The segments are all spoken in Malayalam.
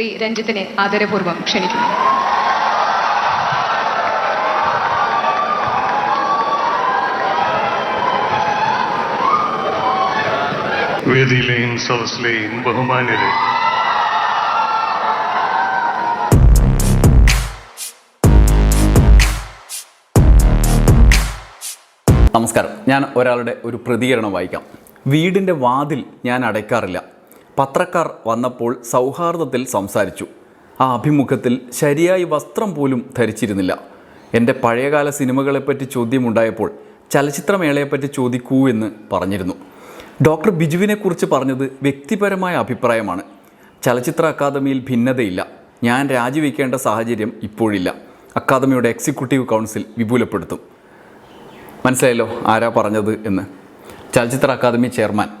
ശ്രീ രഞ്ജിത്തിനെ ആദരപൂർവം ക്ഷണിക്കുന്നു. വേദിയിലെയും സദസ്സിലെയും ബഹുമാനരെ നമസ്കാരം. ഞാൻ ഒരാളുടെ ഒരു പ്രതികരണം വായിക്കാം. വീടിന്റെ വാതിൽ ഞാൻ അടയ്ക്കാറില്ല. പത്രക്കാർ വന്നപ്പോൾ സൗഹാർദ്ദത്തിൽ സംസാരിച്ചു. ആ അഭിമുഖത്തിൽ ശരിയായി വസ്ത്രം പോലും ധരിച്ചിരുന്നില്ല. എന്റെ പഴയകാല സിനിമകളെപ്പറ്റി ചോദ്യമുണ്ടായപ്പോൾ ചലച്ചിത്രമേളയെപ്പറ്റി ചോദിക്കൂ എന്ന് പറഞ്ഞിരുന്നു. ഡോക്ടർ ബിജുവിനെക്കുറിച്ച് പറഞ്ഞത് വ്യക്തിപരമായ അഭിപ്രായമാണ്. ചലച്ചിത്ര അക്കാദമിയിൽ ഭിന്നതയില്ല. ഞാൻ രാജിവെക്കേണ്ട സാഹചര്യം ഇപ്പോഴില്ല. അക്കാദമിയുടെ എക്സിക്യൂട്ടീവ് കൗൺസിൽ വിപുലപ്പെടുത്തും. മനസ്സിലായല്ലോ ആരാ പറഞ്ഞത് എന്ന്. ചലച്ചിത്ര അക്കാദമി ചെയർമാൻ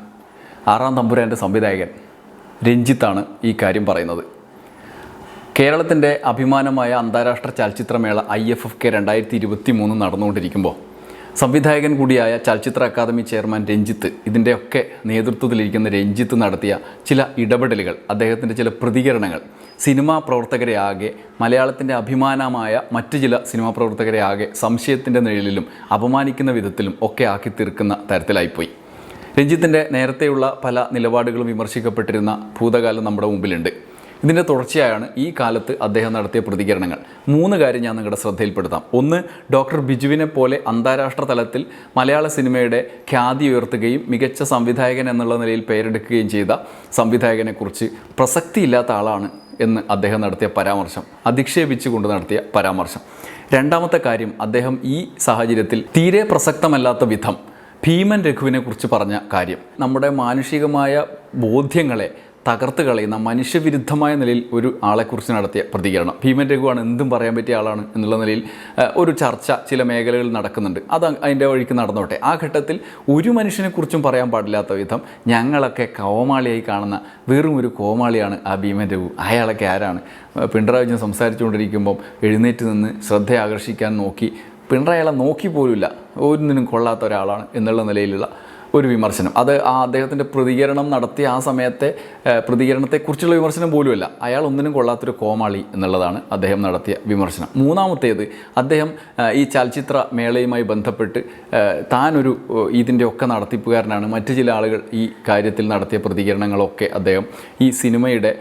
ആറാം തമ്പുരാന്റെ സംവിധായകൻ രഞ്ജിത്താണ് ഈ കാര്യം പറയുന്നത്. കേരളത്തിന്റെ അഭിമാനമായ അന്താരാഷ്ട്ര ചലച്ചിത്രമേള ഐ എഫ് എഫ് കെ രണ്ടായിരത്തി ഇരുപത്തി മൂന്ന് നടന്നുകൊണ്ടിരിക്കുമ്പോൾ സംവിധായകൻ കൂടിയായ ചലച്ചിത്ര അക്കാദമി ചെയർമാൻ രഞ്ജിത്ത് ഇതിന്റെയൊക്കെ നേതൃത്വത്തിലിരിക്കുന്ന രഞ്ജിത്ത് നടത്തിയ ചില ഇടപെടലുകൾ അദ്ദേഹത്തിന്റെ ചില പ്രതികരണങ്ങൾ സിനിമാ പ്രവർത്തകരെ ആകെ മലയാളത്തിന്റെ അഭിമാനമായ മറ്റു ചില സിനിമാ പ്രവർത്തകരെ ആകെ സംശയത്തിന്റെ നിഴലിലും അപമാനിക്കുന്ന വിധത്തിലും ഒക്കെ ആക്കി തീർക്കുന്ന തരത്തിലായിപ്പോയി. രഞ്ജിത്തിന്റെ നേരത്തെയുള്ള പല നിലപാടുകളും വിമർശിക്കപ്പെട്ടിരുന്ന ഭൂതകാലം നമ്മുടെ മുമ്പിലുണ്ട്. ഇതിന്റെ തുടർച്ചയായാണ് ഈ കാലത്ത് അദ്ദേഹം നടത്തിയ പ്രതികരണങ്ങൾ. മൂന്ന് കാര്യം ഞാൻ നിങ്ങളുടെ ശ്രദ്ധയിൽപ്പെടുത്താം. ഒന്ന് ഡോക്ടർ ബിജുവിനെ പോലെ അന്താരാഷ്ട്ര തലത്തിൽ മലയാള സിനിമയുടെ ഖ്യാതി ഉയർത്തുകയും മികച്ച സംവിധായകൻ എന്നുള്ള നിലയിൽ പേരെടുക്കുകയും ചെയ്ത സംവിധായകനെക്കുറിച്ച് പ്രസക്തിയില്ലാത്ത ആളാണ് എന്ന് അദ്ദേഹം നടത്തിയ പരാമർശം അധിക്ഷേപിച്ചുകൊണ്ട് നടത്തിയ പരാമർശം. രണ്ടാമത്തെ കാര്യം അദ്ദേഹം ഈ സാഹചര്യത്തിൽ തീരെ പ്രസക്തമല്ലാത്ത വിധം ഭീമൻ രഘുവിനെ കുറിച്ച് പറഞ്ഞ കാര്യം. നമ്മുടെ മാനുഷികമായ ബോധ്യങ്ങളെ തകർത്ത് കളയുന്ന മനുഷ്യവിരുദ്ധമായ നിലയിൽ ഒരു ആളെക്കുറിച്ച് നടത്തിയ പ്രതികരണം. ഭീമൻ രഘുവാണ് എന്തും പറയാൻ പറ്റിയ ആളാണ് എന്നുള്ള നിലയിൽ ഒരു ചർച്ച ചില മേഖലകളിൽ നടക്കുന്നുണ്ട്. അത് അതിന്റെ വഴിക്ക് നടന്നോട്ടെ. ആ ഘട്ടത്തിൽ ഒരു മനുഷ്യനെക്കുറിച്ചും പറയാൻ പാടില്ലാത്ത വിധം ഞങ്ങളൊക്കെ കോമാളിയായി കാണുന്ന വെറും ഒരു കോമാളിയാണ് ആ ഭീമൻ രഘു. അയാളൊക്കെ ആരാണ്? പിണറായി വിജയൻ സംസാരിച്ചുകൊണ്ടിരിക്കുമ്പം എഴുന്നേറ്റ് നിന്ന് ശ്രദ്ധയാകർഷിക്കാൻ നോക്കി പിണറായി അയാളെ നോക്കി പോലുമില്ല. ഒന്നിനും കൊള്ളാത്ത ഒരാളാണ് എന്നുള്ള നിലയിലുള്ള ഒരു വിമർശനം. അത് ആ അദ്ദേഹത്തിന്റെ പ്രതികരണം നടത്തിയ ആ സമയത്തെ പ്രതികരണത്തെക്കുറിച്ചുള്ള വിമർശനം പോലുമല്ല. അയാൾ ഒന്നിനും കൊള്ളാത്തൊരു കോമാളി എന്നുള്ളതാണ് അദ്ദേഹം നടത്തിയ വിമർശനം. മൂന്നാമത്തേത് അദ്ദേഹം ഈ ചലച്ചിത്ര മേളയുമായി ബന്ധപ്പെട്ട് താനൊരു ഇതിന്റെ ഒക്കെ നടത്തിപ്പുകാരനാണ്. മറ്റു ചില ആളുകൾ ഈ കാര്യത്തിൽ നടത്തിയ പ്രതികരണങ്ങളൊക്കെ അദ്ദേഹം ഈ സിനിമയുടെ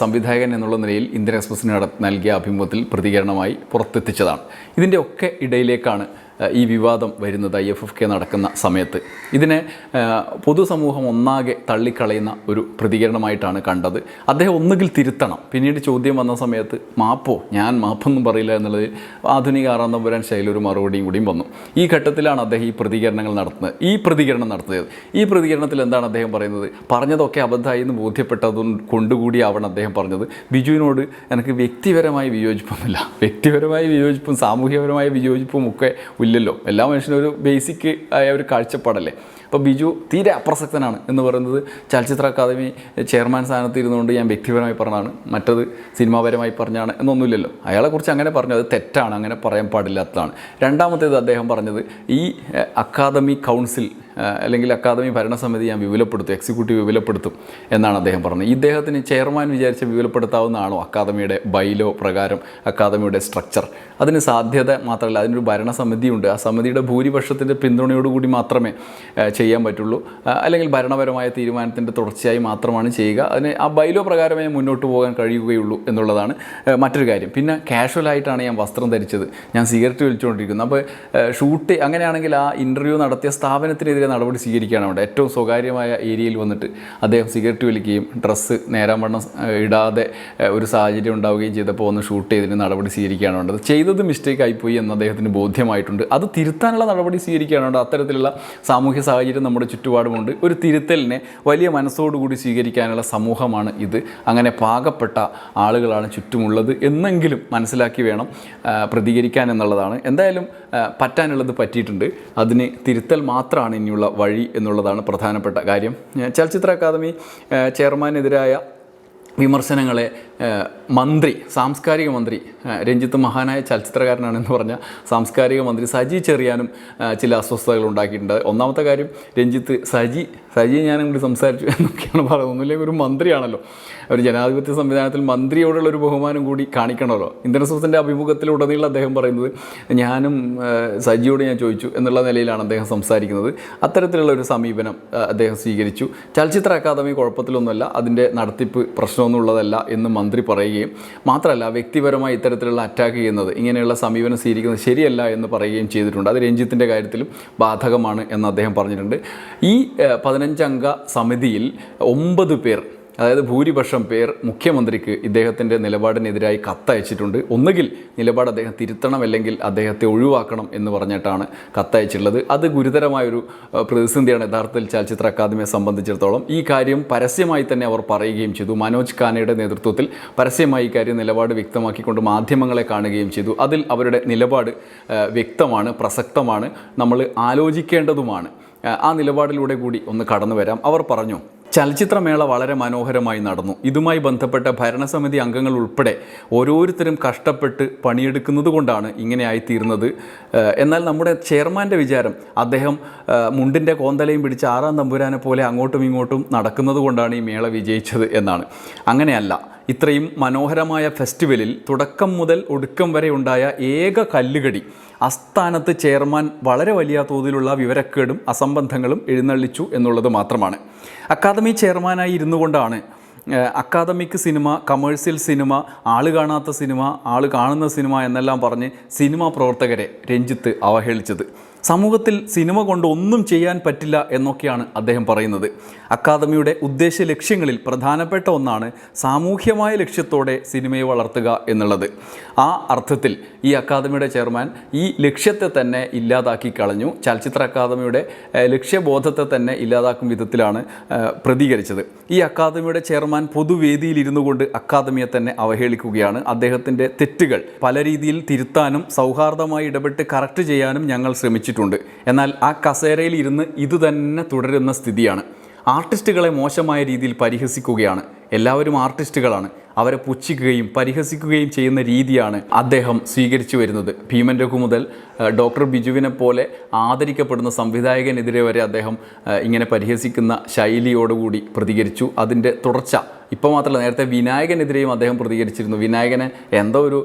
സംവിധായകൻ എന്നുള്ള നിലയിൽ ഇന്ത്യൻ എക്സ്പ്രസിന് നൽകിയ അഭിമുഖത്തിൽ പ്രതികരണമായി പുറത്തെത്തിച്ചതാണ്. ഇതിന്റെ ഒക്കെ ഇടയിലേക്കാണ് ഈ വിവാദം വരുന്നത് ഐ എഫ് എഫ് കെ നടക്കുന്ന സമയത്ത്. ഇതിനെ പൊതുസമൂഹം ഒന്നാകെ തള്ളിക്കളയുന്ന ഒരു പ്രതികരണമായിട്ടാണ് കണ്ടത്. അദ്ദേഹം ഒന്നുകിൽ തിരുത്തണം. പിന്നീട് ചോദ്യം വന്ന സമയത്ത് മാപ്പോ ഞാൻ മാപ്പൊന്നും പറയില്ല എന്നുള്ളത് ആധുനിക ആറാം തമ്പുരാൻ ശൈലി ഒരു മറുപടിയും കൂടിയും വന്നു. ഈ ഘട്ടത്തിലാണ് അദ്ദേഹം ഈ പ്രതികരണങ്ങൾ നടത്തുന്നത്. ഈ പ്രതികരണം നടത്തിയത്. ഈ പ്രതികരണത്തിൽ എന്താണ് അദ്ദേഹം പറയുന്നത്? പറഞ്ഞതൊക്കെ അബദ്ധമായി എന്ന് ബോധ്യപ്പെട്ടതും കൊണ്ടുകൂടിയാവണം അദ്ദേഹം പറഞ്ഞത്. ബിജുവിനോട് എനിക്ക് വ്യക്തിപരമായ വിയോജിപ്പൊന്നുമില്ല. വ്യക്തിപരമായ വിയോജിപ്പും സാമൂഹികപരമായ വിയോജിപ്പും ഒക്കെ ഇല്ലല്ലോ. എല്ലാ മനുഷ്യനും ഒരു ബേസിക് ആയ ഒരു കാഴ്ചപ്പാടല്ലേ. അപ്പോൾ ബിജു തീരെ അപ്രസക്തനാണ് എന്ന് പറയുന്നത് ചലച്ചിത്ര അക്കാദമി ചെയർമാൻ സ്ഥാനത്ത് ഇരുന്നുകൊണ്ട് ഞാൻ വ്യക്തിപരമായി പറഞ്ഞതാണ്. മറ്റത് സിനിമാപരമായി പറഞ്ഞാണ് എന്നൊന്നുമില്ലല്ലോ. അയാളെക്കുറിച്ച് അങ്ങനെ പറഞ്ഞു. അത് തെറ്റാണ്. അങ്ങനെ പറയാൻ പാടില്ലാത്തതാണ്. രണ്ടാമത്തേത് അദ്ദേഹം പറഞ്ഞത് ഈ അക്കാദമി കൗൺസിൽ അല്ലെങ്കിൽ അക്കാദമി ഭരണസമിതി ഞാൻ വിപുലപ്പെടുത്തും എക്സിക്യൂട്ടീവ് വിപുലപ്പെടുത്തും എന്നാണ് അദ്ദേഹം പറഞ്ഞത്. ഇദ്ദേഹത്തിന് ചെയർമാൻ വിചാരിച്ച് വിപുലപ്പെടുത്താവുന്നതാണോ അക്കാദമിയുടെ ബൈലോ പ്രകാരം അക്കാദമിയുടെ സ്ട്രക്ചർ അതിന് സാധ്യത മാത്രമല്ല അതിനൊരു ഭരണസമിതിയുണ്ട്. ആ സമിതിയുടെ ഭൂരിപക്ഷത്തിന്റെ പിന്തുണയോടുകൂടി മാത്രമേ ചെയ്യാൻ പറ്റുള്ളൂ. അല്ലെങ്കിൽ ഭരണപരമായ തീരുമാനത്തിന്റെ തുടർച്ചയായി മാത്രമാണ് ചെയ്യുക. അതിന് ആ ബൈലോ പ്രകാരമേ മുന്നോട്ട് പോകാൻ കഴിയുകയുള്ളൂ എന്നുള്ളതാണ് മറ്റൊരു കാര്യം. പിന്നെ കാഷ്വലായിട്ടാണ് ഞാൻ വസ്ത്രം ധരിച്ചത്. ഞാൻ സിഗരറ്റ് വലിച്ചുകൊണ്ടിരിക്കുന്നത് അപ്പോൾ ഷൂട്ട് അങ്ങനെയാണെങ്കിൽ ആ ഇന്റർവ്യൂ നടത്തിയ സ്ഥാപനത്തിനെതിരെ നടപടി സ്വീകരിക്കുകയാണ് അവിടെ. ഏറ്റവും സ്വകാര്യമായ ഏരിയയിൽ വന്നിട്ട് അദ്ദേഹം സിഗരറ്റ് വലിക്കുകയും ഡ്രസ്സ് നേരം വണ്ണം ഇടാതെ ഒരു സാഹചര്യം ഉണ്ടാവുകയും ചെയ്തപ്പോൾ ഒന്ന് ഷൂട്ട് ചെയ്തതിന് നടപടി സ്വീകരിക്കുകയാണ് വേണ്ടത്. ചെയ്തത് മിസ്റ്റേക്ക് ആയിപ്പോയി എന്ന് അദ്ദേഹത്തിന് ബോധ്യമായിട്ടുണ്ട്. അത് തിരുത്താനുള്ള നടപടി സ്വീകരിക്കുകയാണ് വേണ്ടത്. അത്തരത്തിലുള്ള സാമൂഹ്യ സാഹചര്യം നമ്മുടെ ചുറ്റുപാടുമുണ്ട്. ഒരു തിരുത്തലിനെ വലിയ മനസ്സോടുകൂടി സ്വീകരിക്കാനുള്ള സമൂഹമാണ് ഇത്. അങ്ങനെ പാകപ്പെട്ട ആളുകളാണ് ചുറ്റുമുള്ളത് എന്നെങ്കിലും മനസ്സിലാക്കി വേണം പ്രതികരിക്കാൻ എന്നുള്ളതാണ്. എന്തായാലും പറ്റാനുള്ളത് പറ്റിയിട്ടുണ്ട്. അതിന് തിരുത്തൽ മാത്രമാണ് ഇനിയുള്ള വഴി എന്നുള്ളതാണ് പ്രധാനപ്പെട്ട കാര്യം. ചലച്ചിത്ര അക്കാദമി ചെയർമാനെതിരായ വിമർശനങ്ങളെ മന്ത്രി സാംസ്കാരിക മന്ത്രി രഞ്ജിത്ത് മഹാനായ ചലച്ചിത്രകാരനാണെന്ന് പറഞ്ഞ സാംസ്കാരിക മന്ത്രി സജി ചെറിയാനും ചില അസ്വസ്ഥതകൾ ഉണ്ടാക്കിയിട്ടുണ്ട്. ഒന്നാമത്തെ കാര്യം രഞ്ജിത്ത് സജി സജി ഞാനും കൂടി സംസാരിച്ചു എന്നൊക്കെയാണ് പറയുന്നത്. ഒന്നുമില്ലെങ്കിൽ ഒരു മന്ത്രിയാണല്ലോ. ഒരു ജനാധിപത്യ സംവിധാനത്തിൽ മന്ത്രിയോടുള്ള ഒരു ബഹുമാനം കൂടി കാണിക്കണമല്ലോ. ഇന്ദ്രസൂസിന്റെ അഭിമുഖത്തിലുടനീളം അദ്ദേഹം പറയുന്നത് ഞാനും സജിയോട് ഞാൻ ചോദിച്ചു എന്നുള്ള നിലയിലാണ് അദ്ദേഹം സംസാരിക്കുന്നത്. അത്തരത്തിലുള്ള ഒരു സമീപനം അദ്ദേഹം സ്വീകരിച്ചു. ചലച്ചിത്ര അക്കാദമി കുഴപ്പത്തിലൊന്നുമല്ല അതിന്റെ നടത്തിപ്പ് പ്രശ്നമൊന്നുമുള്ളതല്ല എന്ന് മന്ത്രി പറയുകയും മാത്രമല്ല വ്യക്തിപരമായി ഇത്തരത്തിലുള്ള അറ്റാക്ക് ചെയ്യുന്നത് ഇങ്ങനെയുള്ള സമീപനം സ്വീകരിക്കുന്നത് ശരിയല്ല എന്ന് പറയുകയും ചെയ്തിട്ടുണ്ട്. അത് രഞ്ജിത്തിന്റെ കാര്യത്തിലും ബാധകമാണ് എന്ന് അദ്ദേഹം പറഞ്ഞിട്ടുണ്ട്. ഈ പതിനഞ്ചംഗ സമിതിയിൽ ഒമ്പത് പേർ അതായത് ഭൂരിപക്ഷം പേർ മുഖ്യമന്ത്രിക്ക് ഇദ്ദേഹത്തിന്റെ നിലപാടിനെതിരായി കത്തയച്ചിട്ടുണ്ട്. ഒന്നുകിൽ നിലപാട് അദ്ദേഹം തിരുത്തണം അല്ലെങ്കിൽ അദ്ദേഹത്തെ ഒഴിവാക്കണം എന്ന് പറഞ്ഞിട്ടാണ് കത്തയച്ചിട്ടുള്ളത്. അത് ഗുരുതരമായൊരു പ്രതിസന്ധിയാണ് യഥാർത്ഥത്തിൽ ചലച്ചിത്ര അക്കാദമിയെ സംബന്ധിച്ചിടത്തോളം. ഈ കാര്യം പരസ്യമായി തന്നെ അവർ പറയുകയും ചെയ്തു. മനോജ് ഖാനയുടെ നേതൃത്വത്തിൽ പരസ്യമായി ഈ കാര്യം നിലപാട് വ്യക്തമാക്കിക്കൊണ്ട് മാധ്യമങ്ങളെ കാണുകയും ചെയ്തു. അതിൽ അവരുടെ നിലപാട് വ്യക്തമാണ് പ്രസക്തമാണ്. നമ്മൾ ആലോചിക്കേണ്ടതുമാണ്. ആ നിലപാടിലൂടെ കൂടി ഒന്ന് കടന്നു വരാം. അവർ പറഞ്ഞു ചലച്ചിത്രമേള വളരെ മനോഹരമായി നടന്നു. ഇതുമായി ബന്ധപ്പെട്ട ഭരണസമിതി അംഗങ്ങൾ ഉൾപ്പെടെ ഓരോരുത്തരും കഷ്ടപ്പെട്ട് പണിയെടുക്കുന്നത് കൊണ്ടാണ് ഇങ്ങനെ ആയിത്തീരുന്നത് ഏഹ് എന്നാൽ നമ്മുടെ ചെയർമാന്റെ വിചാരം അദ്ദേഹം മുണ്ടിന്റെ കോന്തലയും പിടിച്ച് ആറാം തമ്പുരാനെ പോലെ അങ്ങോട്ടും ഇങ്ങോട്ടും നടക്കുന്നത് കൊണ്ടാണ് ഈ മേള വിജയിച്ചത് എന്നാണ്. അങ്ങനെയല്ല ഇത്രയും മനോഹരമായ ഫെസ്റ്റിവലിൽ തുടക്കം മുതൽ ഒടുക്കം വരെ ഉണ്ടായ ഏക കല്ലുകടി അസ്ഥാനത്ത് ചെയർമാൻ വളരെ വലിയ തോതിലുള്ള വിവരക്കേടും അസംബന്ധങ്ങളും എഴുന്നള്ളിച്ചു എന്നുള്ളത് മാത്രമാണ്. അക്കാദമി ചെയർമാനായി ഇരുന്നു കൊണ്ടാണ് അക്കാദമിക് സിനിമ കമേഴ്സ്യൽ സിനിമ ആൾ കാണാത്ത സിനിമ ആൾ കാണുന്ന സിനിമ എന്നെല്ലാം പറഞ്ഞ് സിനിമാ പ്രവർത്തകരെ രഞ്ജിത്ത് അവഹേളിച്ചത്. സമൂഹത്തിൽ സിനിമ കൊണ്ട് ഒന്നും ചെയ്യാൻ പറ്റില്ല എന്നൊക്കെയാണ് അദ്ദേഹം പറയുന്നത്. അക്കാദമിയുടെ ഉദ്ദേശ ലക്ഷ്യങ്ങളിൽ പ്രധാനപ്പെട്ട ഒന്നാണ് സാമൂഹ്യമായ ലക്ഷ്യത്തോടെ സിനിമയെ വളർത്തുക എന്നുള്ളത്. ആ അർത്ഥത്തിൽ ഈ അക്കാദമിയുടെ ചെയർമാൻ ഈ ലക്ഷ്യത്തെ തന്നെ ഇല്ലാതാക്കി കളഞ്ഞു. ചലച്ചിത്ര അക്കാദമിയുടെ ലക്ഷ്യബോധത്തെ തന്നെ ഇല്ലാതാക്കും വിധത്തിലാണ് പ്രതികരിച്ചത്. ഈ അക്കാദമിയുടെ ചെയർമാൻ പൊതുവേദിയിൽ ഇരുന്നു കൊണ്ട് അക്കാദമിയെ തന്നെ അവഹേളിക്കുകയാണ്. അദ്ദേഹത്തിന്റെ തെറ്റുകൾ പല രീതിയിൽ തിരുത്താനും സൗഹാർദ്ദമായി ഇടപെട്ട് കറക്റ്റ് ചെയ്യാനും ഞങ്ങൾ ശ്രമിച്ചിട്ടുണ്ട് എന്നാൽ ആ കസേരയിൽ ഇരുന്ന് ഇത് തന്നെ തുടരുന്ന സ്ഥിതിയാണ്. ആർട്ടിസ്റ്റുകളെ മോശമായ രീതിയിൽ പരിഹസിക്കുകയാണ്. എല്ലാവരും ആർട്ടിസ്റ്റുകളാണ്. അവരെ പുച്ഛിക്കുകയും പരിഹസിക്കുകയും ചെയ്യുന്ന രീതിയാണ് അദ്ദേഹം സ്വീകരിച്ചു വരുന്നത്. ഭീമൻ രഘു മുതൽ ഡോക്ടർ ബിജുവിനെ പോലെ ആദരിക്കപ്പെടുന്ന സംവിധായകനെതിരെ വരെ അദ്ദേഹം ഇങ്ങനെ പരിഹസിക്കുന്ന ശൈലിയോടുകൂടി പ്രതികരിച്ചു. അതിന്റെ തുടർച്ച ഇപ്പോൾ മാത്രമല്ല നേരത്തെ വിനായകനെതിരെയും അദ്ദേഹം പ്രതികരിച്ചിരുന്നു. വിനായകനെ എന്തോ ഒരു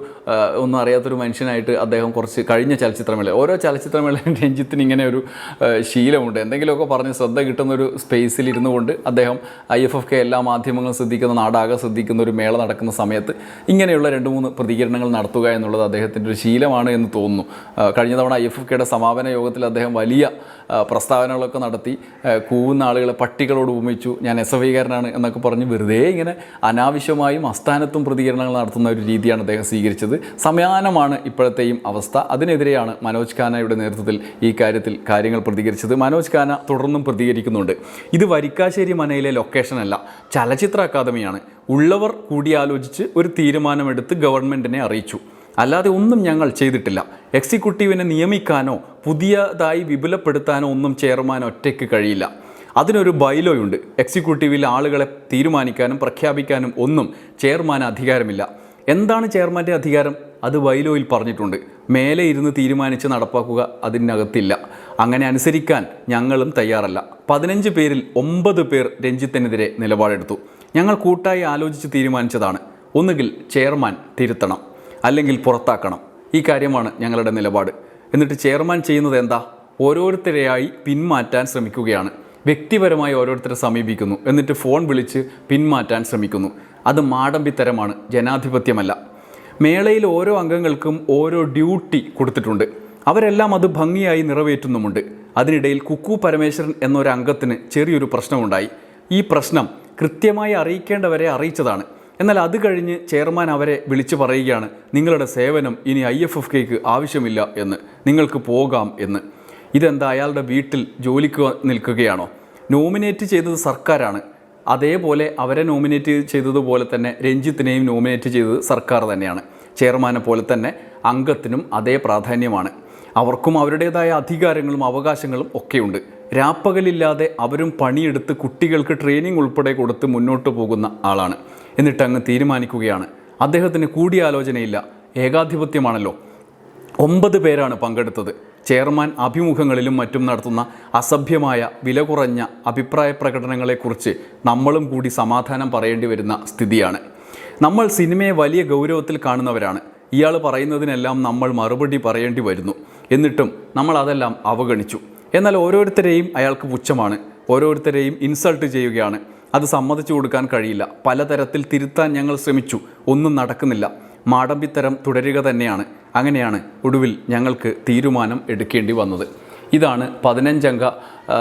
ഒന്നും അറിയാത്തൊരു മനുഷ്യനായിട്ട് അദ്ദേഹം കുറച്ച് കഴിഞ്ഞ ചലച്ചിത്രമേള ഓരോ ചലച്ചിത്രമേള രഞ്ജിത്തിന് ഇങ്ങനെ ഒരു ശീലമുണ്ട്. എന്തെങ്കിലുമൊക്കെ പറഞ്ഞ് ശ്രദ്ധ കിട്ടുന്ന ഒരു സ്പേസിൽ ഇരുന്നു കൊണ്ട് അദ്ദേഹം ഐ എഫ് എഫ് കെ എല്ലാ മാധ്യമങ്ങളും ശ്രദ്ധിക്കുന്ന നാടാകെ ശ്രദ്ധിക്കുന്ന ഒരു മേള നടക്കുന്ന സമയത്ത് ഇങ്ങനെയുള്ള രണ്ട് മൂന്ന് പ്രതികരണങ്ങൾ നടത്തുക എന്നുള്ളത് അദ്ദേഹത്തിന്റെ ഒരു ശീലമാണ് എന്ന് തോന്നുന്നു. കഴിഞ്ഞ തവണ ഐ എഫ് എഫ് കെയുടെ സമാപന യോഗത്തിൽ അദ്ദേഹം വലിയ പ്രസ്താവനകളൊക്കെ നടത്തി കൂവുന്ന ആളുകളെ പട്ടികളോട് ഉപമിച്ചു ഞാൻ എസ് എഫ് ഐക്കാരനാണ് എന്നൊക്കെ പറഞ്ഞ് വെറുതെ ഇങ്ങനെ അനാവശ്യമായും അസ്ഥാനത്തും പ്രതികരണങ്ങൾ നടത്തുന്ന ഒരു രീതിയാണ് അദ്ദേഹം സ്വീകരിച്ചത്. സമയാനമാണ് ഇപ്പോഴത്തെയും അവസ്ഥ. അതിനെതിരെയാണ് മനോജ് ഖാനയുടെ നേതൃത്വത്തിൽ ഈ കാര്യത്തിൽ കാര്യങ്ങൾ പ്രതികരിച്ചത്. മനോജ് ഖാന തുടർന്നും പ്രതികരിക്കുന്നുണ്ട്. ഇത് വരിക്കാശ്ശേരി മനയിലെ ലൊക്കേഷനല്ല ചലച്ചിത്ര അക്കാദമിയാണ്. ഉള്ളവർ കൂടിയാലോചിച്ച് ഒരു തീരുമാനമെടുത്ത് ഗവൺമെന്റിനെ അറിയിച്ചു. അല്ലാതെ ഒന്നും ഞങ്ങൾ ചെയ്തിട്ടില്ല. എക്സിക്യൂട്ടീവിനെ നിയമിക്കാനോ പുതിയതായി വിപുലപ്പെടുത്താനോ ഒന്നും ചെയർമാൻ ഒറ്റയ്ക്ക് കഴിയില്ല. അതിനൊരു ബൈലോയുണ്ട്. എക്സിക്യൂട്ടീവിൽ ആളുകളെ തീരുമാനിക്കാനും പ്രഖ്യാപിക്കാനും ഒന്നും ചെയർമാൻ അധികാരമില്ല. എന്താണ് ചെയർമാന്റെ അധികാരം? അത് ബൈലോയിൽ പറഞ്ഞിട്ടുണ്ട്. മേലെ ഇരുന്ന് തീരുമാനിച്ച് നടപ്പാക്കുക അതിനകത്തില്ല. അങ്ങനെ അനുസരിക്കാൻ ഞങ്ങളും തയ്യാറല്ല. പതിനഞ്ച് പേരിൽ ഒമ്പത് പേർ രഞ്ജിത്തിനെതിരെ നിലപാടെടുത്തു. ഞങ്ങൾ കൂട്ടായി ആലോചിച്ച് തീരുമാനിച്ചതാണ്. ഒന്നുകിൽ ചെയർമാൻ തിരുത്തണം അല്ലെങ്കിൽ പുറത്താക്കണം. ഈ കാര്യമാണ് ഞങ്ങളുടെ നിലപാട്. എന്നിട്ട് ചെയർമാൻ ചെയ്യുന്നത് എന്താ? ഓരോരുത്തരെയായി പിന്മാറ്റാൻ ശ്രമിക്കുകയാണ്. വ്യക്തിപരമായി ഓരോരുത്തരെ സമീപിക്കുന്നു. എന്നിട്ട് ഫോൺ വിളിച്ച് പിന്മാറ്റാൻ ശ്രമിക്കുന്നു. അത് മാടമ്പിത്തരമാണ് ജനാധിപത്യമല്ല. മേളയിൽ ഓരോ അംഗങ്ങൾക്കും ഓരോ ഡ്യൂട്ടി കൊടുത്തിട്ടുണ്ട്. അവരെല്ലാം അത് ഭംഗിയായി നിറവേറ്റുന്നുമുണ്ട്. അതിനിടയിൽ കുക്കു പരമേശ്വരൻ എന്നൊരു അംഗത്തിന് ചെറിയൊരു പ്രശ്നമുണ്ടായി. ഈ പ്രശ്നം കൃത്യമായി അറിയിക്കേണ്ടവരെ അറിയിച്ചതാണ്. എന്നാൽ അത് കഴിഞ്ഞ് ചെയർമാൻ അവരെ വിളിച്ചു പറയുകയാണ് നിങ്ങളുടെ സേവനം ഇനി ഐ എഫ് എഫ് കെക്ക് ആവശ്യമില്ല എന്ന്. നിങ്ങൾക്ക് പോകാം എന്ന്. ഇതെന്താ അയാളുടെ വീട്ടിൽ ജോലിക്ക് നിൽക്കുകയാണോ? നോമിനേറ്റ് ചെയ്തത് സർക്കാരാണ്. അതേപോലെ അവരെ നോമിനേറ്റ് ചെയ്തതുപോലെ തന്നെ രഞ്ജിത്തിനെയും നോമിനേറ്റ് ചെയ്തത് സർക്കാർ തന്നെയാണ്. ചെയർമാനെ പോലെ തന്നെ അംഗത്തിനും അതേ പ്രാധാന്യമാണ്. അവർക്കും അവരുടേതായ അധികാരങ്ങളും അവകാശങ്ങളും ഒക്കെയുണ്ട്. രാപ്പകലില്ലാതെ അവരും പണിയെടുത്ത് കുട്ടികൾക്ക് ട്രെയിനിങ് ഉൾപ്പെടെ കൊടുത്ത് മുന്നോട്ട് പോകുന്ന ആളാണ്. എന്നിട്ട് അങ്ങ് തീരുമാനിക്കുകയാണ്. അദ്ദേഹത്തിന് കൂടിയാലോചനയില്ല. ഏകാധിപത്യമാണല്ലോ. ഒമ്പത് പേരാണ് പങ്കെടുത്തത്. ചെയർമാൻ അഭിമുഖങ്ങളിലും മറ്റും നടത്തുന്ന അസഭ്യമായ വില കുറഞ്ഞ അഭിപ്രായ പ്രകടനങ്ങളെക്കുറിച്ച് നമ്മളും കൂടി സമാധാനം പറയേണ്ടി വരുന്ന സ്ഥിതിയാണ്. നമ്മൾ സിനിമയെ വലിയ ഗൗരവത്തിൽ കാണുന്നവരാണ്. ഇയാൾ പറയുന്നതിനെല്ലാം നമ്മൾ മറുപടി പറയേണ്ടി വരുന്നു. എന്നിട്ടും നമ്മൾ അതെല്ലാം അവഗണിച്ചു. എന്നാൽ ഓരോരുത്തരെയും അയാൾക്ക് പുച്ഛമാണ്. ഓരോരുത്തരെയും ഇൻസൾട്ട് ചെയ്യുകയാണ്. അത് സമ്മതിച്ചു കൊടുക്കാൻ കഴിയില്ല. പലതരത്തിൽ തിരുത്താൻ ഞങ്ങൾ ശ്രമിച്ചു. ഒന്നും നടക്കുന്നില്ല. മാടമ്പിത്തരം തുടരുക തന്നെയാണ്. അങ്ങനെയാണ് ഒടുവിൽ ഞങ്ങൾക്ക് തീരുമാനം എടുക്കേണ്ടി വന്നത്. ഇതാണ് പതിനഞ്ചംഗ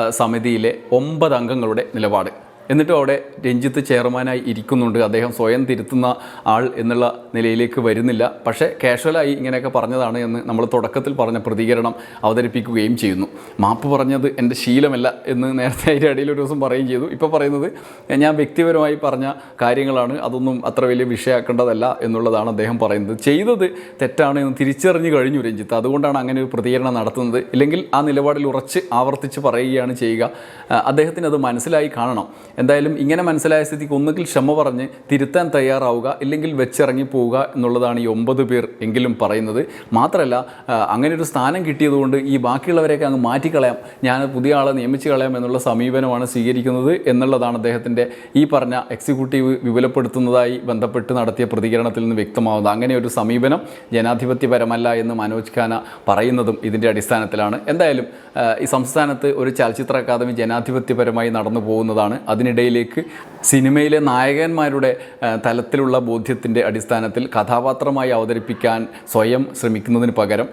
സമിതിയിലെ ഒമ്പത് അംഗങ്ങളുടെ നിലപാട്. എന്നിട്ടും അവിടെ രഞ്ജിത്ത് ചെയർമാനായി ഇരിക്കുന്നുണ്ട്. അദ്ദേഹം സ്വയം തിരുത്തുന്ന ആൾ എന്നുള്ള നിലയിലേക്ക് വരുന്നില്ല. പക്ഷേ കാഷ്വലായി ഇങ്ങനെയൊക്കെ പറഞ്ഞതാണ് എന്ന് നമ്മൾ തുടക്കത്തിൽ പറഞ്ഞ പ്രതികരണം അവതരിപ്പിക്കുകയും ചെയ്യുന്നു. മാപ്പ് പറഞ്ഞത് എന്റെ ശീലമല്ല എന്ന് നേരത്തെ അതിന്റെ ഇടയിൽ ഒരു ദിവസം പറയുകയും ചെയ്തു. ഇപ്പോൾ പറയുന്നത് ഞാൻ വ്യക്തിപരമായി പറഞ്ഞ കാര്യങ്ങളാണ്. അതൊന്നും അത്ര വലിയ വിഷയമാക്കേണ്ടതല്ല എന്നുള്ളതാണ് അദ്ദേഹം പറയുന്നത്. ചെയ്തത് തെറ്റാണ് എന്ന് തിരിച്ചറിഞ്ഞു കഴിഞ്ഞു രഞ്ജിത്ത്. അതുകൊണ്ടാണ് അങ്ങനെ ഒരു പ്രതികരണം നടത്തുന്നത്. ഇല്ലെങ്കിൽ ആ നിലപാടിൽ ഉറച്ച് ആവർത്തിച്ച് പറയുകയാണ് ചെയ്യുക. അദ്ദേഹത്തിന് അത് മനസ്സിലായി കാണണം. എന്തായാലും ഇങ്ങനെ മനസ്സിലായ സ്ഥിതിക്ക് ഒന്നുകിൽ ക്ഷമ പറഞ്ഞ് തിരുത്താൻ തയ്യാറാവുക ഇല്ലെങ്കിൽ വെച്ചിറങ്ങി പോവുക എന്നുള്ളതാണ് ഈ ഒമ്പത് പേർ എങ്കിലും പറയുന്നത്. മാത്രമല്ല അങ്ങനെ ഒരു സ്ഥാനം കിട്ടിയതുകൊണ്ട് ഈ ബാക്കിയുള്ളവരെയൊക്കെ അങ്ങ് മാറ്റിക്കളയാം. ഞാൻ പുതിയ ആളെ നിയമിച്ച് കളയാം എന്നുള്ള സമീപനമാണ് സ്വീകരിക്കുന്നത് എന്നുള്ളതാണ് അദ്ദേഹത്തിന്റെ ഈ പറഞ്ഞ എക്സിക്യൂട്ടീവ് വിപുലപ്പെടുത്തുന്നതായി ബന്ധപ്പെട്ട് നടത്തിയ പ്രതികരണത്തിൽ നിന്ന് വ്യക്തമാവുന്നത്. അങ്ങനെ ഒരു സമീപനം ജനാധിപത്യപരമല്ല എന്ന് മനോജ് ഖാന പറയുന്നതും ഇതിന്റെ അടിസ്ഥാനത്തിലാണ്. എന്തായാലും ഈ സംസ്ഥാനത്ത് ഒരു ചലച്ചിത്ര അക്കാദമി ജനാധിപത്യപരമായി നടന്നു പോകുന്നതാണ്. അതിനിടയിലേക്ക് സിനിമയിലെ നായകന്മാരുടെ തലത്തിലുള്ള ബോധ്യത്തിന്റെ അടിസ്ഥാനത്തിൽ കഥാപാത്രമായി അവതരിപ്പിക്കാൻ സ്വയം ശ്രമിക്കുന്നതിന് പകരം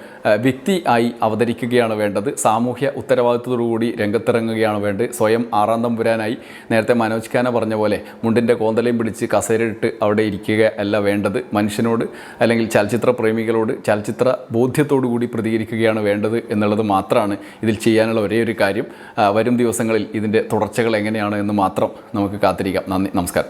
വ്യക്തി ആയി അവതരിക്കുകയാണ് വേണ്ടത്. സാമൂഹ്യ ഉത്തരവാദിത്വത്തോടുകൂടി രംഗത്തിറങ്ങുകയാണ് വേണ്ടത്. സ്വയം ആറാം തമ്പുരാനായി നേരത്തെ മനോജ് ഖാന പറഞ്ഞ പോലെ മുണ്ടിന്റെ കോന്തലയും പിടിച്ച് കസേരയിട്ട് അവിടെ ഇരിക്കുക അല്ല വേണ്ടത്. മനുഷ്യനോട് അല്ലെങ്കിൽ ചലച്ചിത്ര പ്രേമികളോട് ചലച്ചിത്ര ബോധ്യത്തോടുകൂടി പ്രതികരിക്കുകയാണ് വേണ്ടത് എന്നുള്ളത് മാത്രമാണ് ഇതിൽ ചെയ്യാനുള്ള ഒരേ ഒരു കാര്യം വരും ദിവസങ്ങളിൽ ഇതിന്റെ തുടർച്ചകൾ എങ്ങനെയാണ് എന്ന് മാത്രം നമുക്ക് കാത്തിരിക്കാം. നന്ദി നമസ്കാരം.